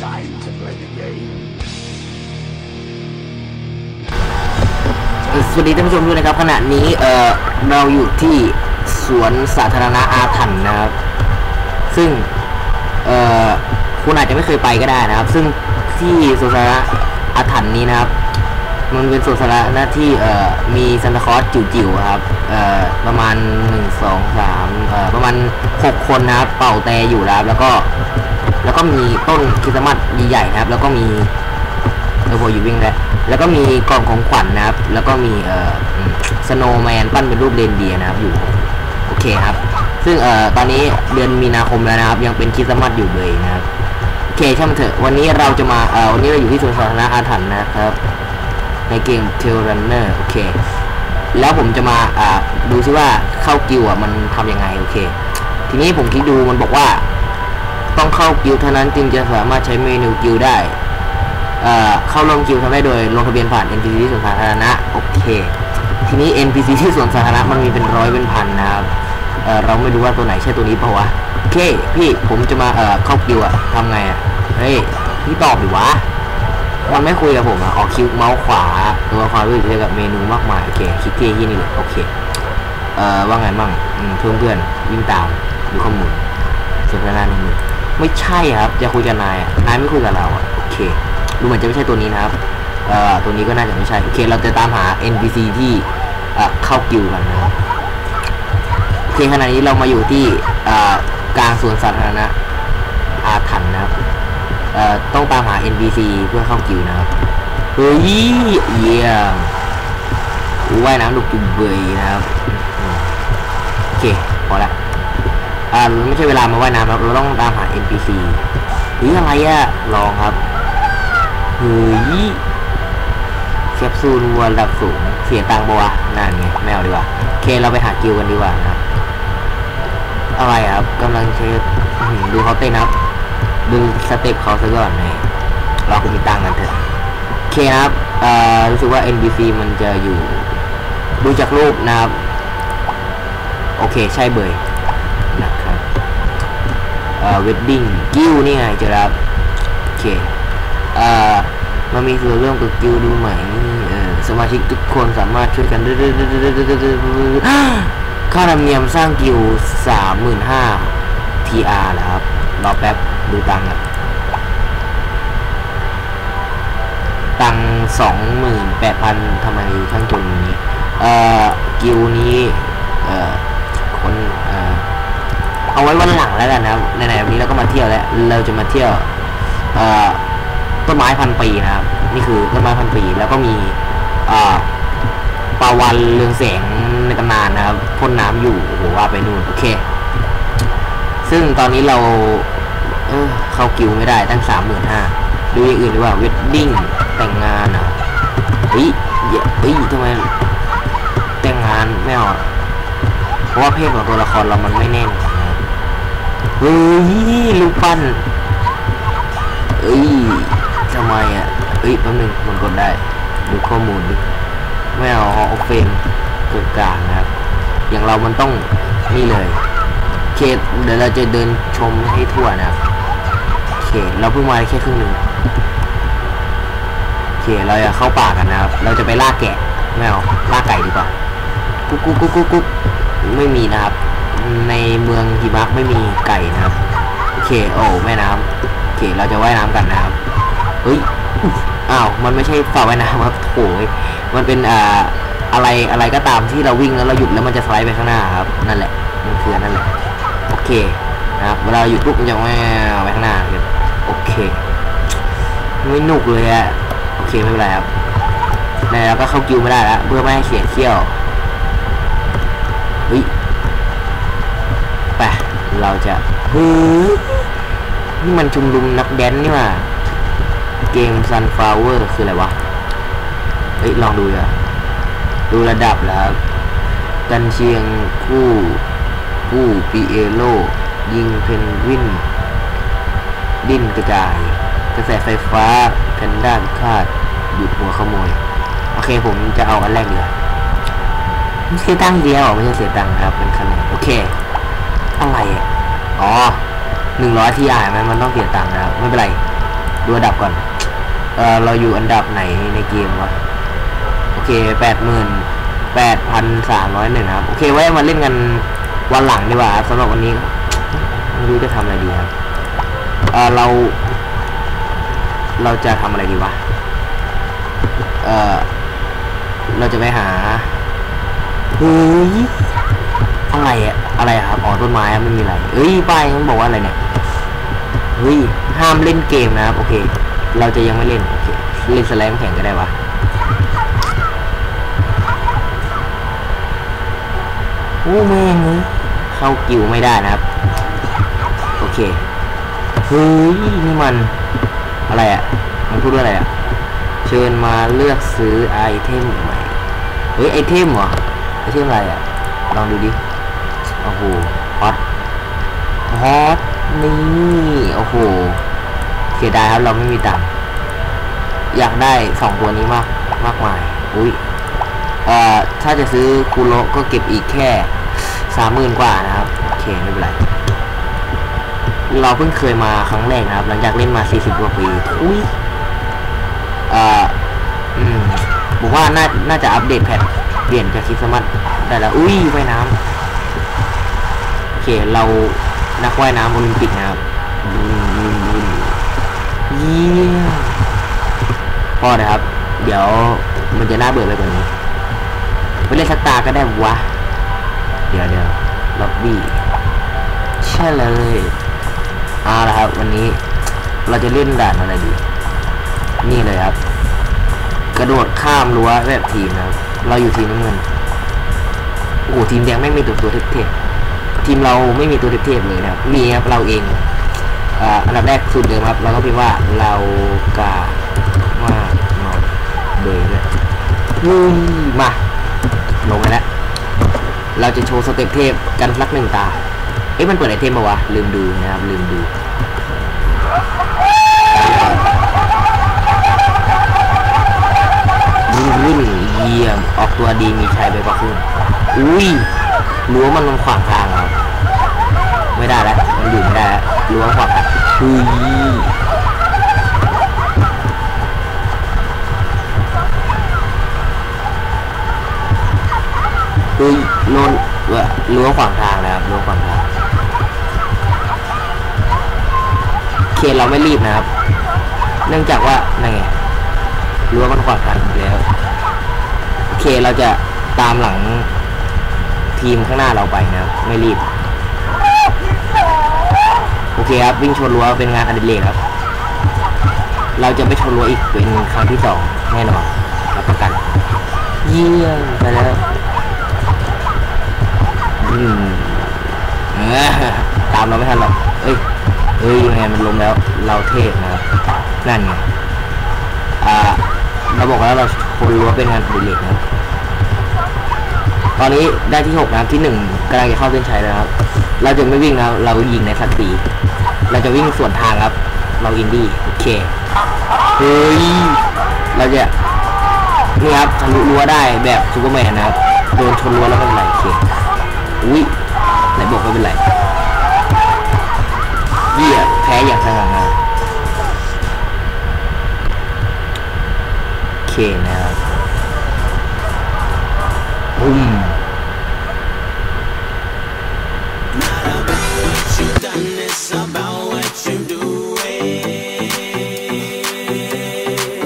time to play the game. สวัสดีท่านผู้ชมด้วยนะครับขณะนี้เอ่อเราอยู่ที่สวนสาธารณะอาถรรพ์นะครับ ซึ่งเอ่อคุณอาจจะไม่เคยไปก็ได้นะครับ ซึ่งที่สวนสาธารณะอาถรรพ์นี้นะครับ มันเป็นสวนสาธารณะที่เอ่อมีซันตาคลอสจิ๋วๆครับเอ่อประมาณหนึ่งสองสามเอ่อประมาณหกคนนะครับ เป่าแต่อยู่นะครับแล้วก็ แล้วก็มีต้นคริสต์มาสใหญ่ๆนะครับ แล้วก็มีเออโหอยู่วิ่งแล้วแล้วก็มีกล่องของขวัญนะครับ แล้วก็มีเอ่อสโนว์แมนปั้นเป็นรูปเรนเดียร์นะครับอยู่โอเคครับ ซึ่งเอ่อตอนนี้เดือนมีนาคมแล้วนะครับ ยังเป็นคริสต์มาสอยู่เลยนะครับโอเคช่างมันเถอะวันนี้เราจะมาเอ่อวันนี้เราอยู่ที่สวนสาธารณะอาถรรพ์นะครับในเกม Tail Runner โอเคแล้วผมจะมาอ่าดูซิว่าเข้ากิวอะมันทำยังไงโอเค ทีนี้ผมคลิกดูมันบอกว่า ต้องเข้ากิวเท่านั้นจึงจะสามารถใช้เมนูกิวได้เข้าร่วมกิวทำได้โดยลงทะเบียนผ่าน NPC ที่สวนสาธารณะโอเคทีนี้ NPC ที่สวนสาธารณะมันมีเป็นร้อยเป็นพันนะครับเเราไม่รู้ว่าตัวไหนใช่ตัวนี้เปล่าวะโอเคพี่ผมจะมาเเข้ากิวอะทำไงอะเฮ้ยพี่ตอบดิวะมันไม่คุยกับผมอะออกคิวเมาส์ขวาตัวความรู้สึกเกี่ยวกับเมนูมากมายโอเคคลิกที่ที่นี่เลยโอเคเอ่อว่าไงมั่งเพื่อนเพื่อนวิ่งตามดูข้อมูลสวนสาธารณะในมือ ไม่ใช่ครับจะคุยกับนายนายไม่คุยกับเราอะโอเคดูเหมือนจะไม่ใช่ตัวนี้นะครับเอ่อตัวนี้ก็น่าจะไม่ใช่โอเค เราจะตามหา NPC ที่เอ่เข้ากิวกันนะครับโอเคขณะนี้เรามาอยู่ที่กลางสวนสาธารณะอาถรรพ์นะครับเอ่อต้องตามหา NPC เพื่อเข้ากิวนะครับเฮ้ยเยี่ยมว่ายน้ำดุกจุบเบยนะครับโอเคพอละ อ่าไม่ใช่เวลามาว่ายน้ำครับเราต้องตามหา NPC เฮ้ยอะไรอะลองครับเฮ้ยแคปซูลวัวระดับสูงเสียตังค์ปะวนั่นไงไม่เอาดีกว่าเคเราไปหากิวกันดีกว่านะครับ อะไรครับกำลังเช็คอื้อหือดูเขาเต้นครับ ดูสเต็ปเขาซะก่อนนี่เราคงมีตังค์กันเถอะเคครับเอ่อรู้สึกว่า NBC มันจะอยู่ ดูจากรูปนะครับ โอเค ใช่เบย เอ่อ wedding กิ้วนี่ไงเจอแล้วครับโอเคเอ่อมันมีส่วนร่วมกับกิลด์ดูไหมเออสมาชิกทุกคนสามารถช่วยกันค่าธรรมเนียมสร้างกิลสามหมื่นห้า TR นะครับรอแป๊บดูตังค์อะตังสองหมื่นแปดพันทำไมช่างจนนี้ เอ่อ กิลด์นี้ เอ่อ คน เอาไว้วันหลังแล้วกันนะครับไหนๆวันนี้เราก็มาเที่ยวแล้ว เราจะมาเที่ยวต้นไม้พันปีนะครับ นี่คือต้นไม้พันปี แล้วก็มีปลาวันเรืองแสงในตำนานนะครับพ่นน้ำอยู่โอ้โหว่าไปนู่นโอเค ซึ่งตอนนี้เราเออเข้ากิวไม่ได้ตั้งสามหมื่นห้าดูอย่างอื่นดีกว่าเวดดิ้งแต่งงานอะเฮ้ยเฮ้ยทำไมแต่งงานไม่เอาอะเพราะว่าเพศของตัวละครเรามันไม่แน่น เฮ้ยลูกปั้นเอ้ยทำไมอะเอ้ยแป๊บนึงมันกดได้ ดูข้อมูลดิไม่เอาฮอฟเฟนเกิดกลางนะครับ อย่างเรามันต้องนี่เลยโอเคเดี๋ยวเราจะเดินชมให้ทั่วนะครับโอเคเราเพิ่งมาแค่ครึ่งหนึ่งโอเคเราจะเข้าป่ากันนะครับ เราจะไปล่าแกะไม่เอาล่าไก่ดีกว่ากุ๊กกุ๊กกุ๊กกุ๊กกุ๊กไม่มีนะครับ ในเมืองหิมะไม่มีไก่นะครับโอเคโอ้แม่น้ำโอเคเราจะว่ายน้ำกันนะครับเฮ้ยอ้าวมันไม่ใช่ฝ่าว่ายน้ำครับโถยมันเป็นอ่าอะไรอะไรก็ตามที่เราวิ่งแล้วเราหยุดแล้วมันจะสไลด์ไปข้างหน้าครับนั่นแหละมันคือนั่นแหละโอเคนะครับเวลาหยุดปุ๊บมันจะแหววไปข้างหน้าครับโอเคไม่หนุกเลยอะโอเคไม่เป็นไรครับในเราก็เข้ากิวไม่ได้แล้วเพื่อไม่ให้เสียเที่ยวเฮ้ย เราจะเฮ้ยนี่มันชุมนุมนักแดนนี่ว่าเกม Sunflower คืออะไรวะ เฮ้ย ลองดูอะดูระดับแล้วครับกันเชียงคู่คู่ปีเอโล ยิงเพนวิน ดิ้นกระจาย กระแสไฟฟ้าแพนด้าพิฆาตหยุดหัวขโมย โอเคผมจะเอาอันแรกดีกว่าเสียตังเดียวไม่ใช่เสียตังค์ครับเป็นคะแนนโอเค อะไรอะอ๋อหนึ่งร้อยที่อ่านมันมันต้องเสียตังค์นะครับไม่เป็นไร ดูอันดับก่อน เออเราอยู่อันดับไหนในเกมวะ โอเคแปดหมื่นแปดพันสามร้อยหนึ่งครับ โอเคไว้มาเล่นกันวันหลังดีกว่าครับสำหรับวันนี้ไม่รู้จะทำอะไรดีครับ เออเรา เราจะทำอะไรดีวะ เออเราจะไปหาเฮ้ยอะไรอะ อะไรครับอ๋อต้นไม้ไม่มีอะไรเอ้ยป้ายมันบอกว่าอะไรเนี่ยเฮ้ยห้ามเล่นเกมนะครับโอเค เราจะยังไม่เล่นโอเคเล่นสแลมแข่งก็ได้วะโอ้แม่งเอ้ยเข้ากิวไม่ได้นะครับ โอเคเฮ้ยนี่มันอะไรอะมันพูดว่าอะไรอะเชิญมาเลือกซื้อไอเทมใหม่เฮ้ยไอเทมเหรอไอเทมอะไรอะลองดูดิ โอ้โหฮอตฮอตนี่โอ้โหเสียดายครับเราไม่มีตังอยากได้สองตัวนี้มากมากมายอุ้ยเอ่อถ้าจะซื้อคูโรก็เก็บอีกแค่สามหมื่นกว่านะครับโอเคไม่เป็นไรเราเพิ่งเคยมาครั้งแรกนะครับ หลังจากเล่นมาสี่สิบกว่าปีอุ้ยเอ่ออืมผมว่าน่าน่าจะอัปเดตแพทเปลี่ยนจากคริสต์มาสได้แล้วอุ้ยว่ายน้ำ เคเรานักว่ายน้ำโอลิมปิกนะครับอืมเยี่ยมพอนะครับ เดี๋ยวมันจะน่าเบื่อไปกว่านี้ไปเล่นสักตาก็ได้วะ เดี๋ยวเดี๋ยวล็อบบี้ใช่เลยเอาละครับ วันนี้เราจะเล่นด่านอะไรดี นี่เลยครับ กระโดดข้ามรั้วแบบทีมนะครับ เราอยู่ทีมน้ำเงินโอ้โหทีมแดงไม่มีตัวตัวเทพๆ ทีมเราไม่มีตัวเทพๆเลยนะครับ มีครับเราเองอ่าอันดับแรกสุดเดิมครับ เราก็พิมพ์ว่าเรากามากหน่อยเบยเลยเฮ้ยมา ลงไปแล้ว เราจะโชว์สเต็ปเทพกันสักหนึ่งตา เอ๊ะมันเปิดไอเทมมาวะ ลืมดูนะครับ ลืมดูรุ่น เยี่ยม ออกตัวดีมีชัยไปกว่าครึ่งอุ้ยรั้วมันมันขวางทางเราไม่ได้แล้วมันอยู่ไม่ได้แล้วรั้วขวางทางอุ้ยอุ้ยโนนเว้ยรั้วขวางทางแล้วครับรั้วขวางทางเคเราไม่รีบนะครับ เนื่องจากว่าไงรั้วมันขวางทางอยู่แล้ว เคเราจะตามหลังทีมข้างหน้าเราไปนะครับ ไม่รีบ โอเคครับ วิ่งชนรั้วเป็นงานอดิเรกครับ เราจะไม่ชนรั้วอีกเป็นครั้งที่สองแน่นอนรับประกัน เยี่ยมไปแล้วอืมตามเราไม่ทันหรอก เอ้ย เอ้ยยังไงมันลงแล้ว เราเทพนะครับ นั่นไง อ่า เราบอกแล้วเราคนรั้วเป็นงานอดิเรกนะตอนนี้ได้ที่หกนะที่หนึ่งกำลังจะเข้าเส้นชัยแล้วครับ เราจะไม่วิ่งนะครับเรายิงในสักปีเราจะวิ่งส่วนทางครับ เราอินดี้โอเคเฮ้ยเราจะนี่ครับทะลุรั้วได้แบบซูเปอร์แมนนะครับโดนชนรั้วแล้วไม่เป็นไรโอเคอุ้ยไหนบอกไม่เป็นไรเยี่ยแพ้อย่างสง่า Okay, now. Boom. What you done about?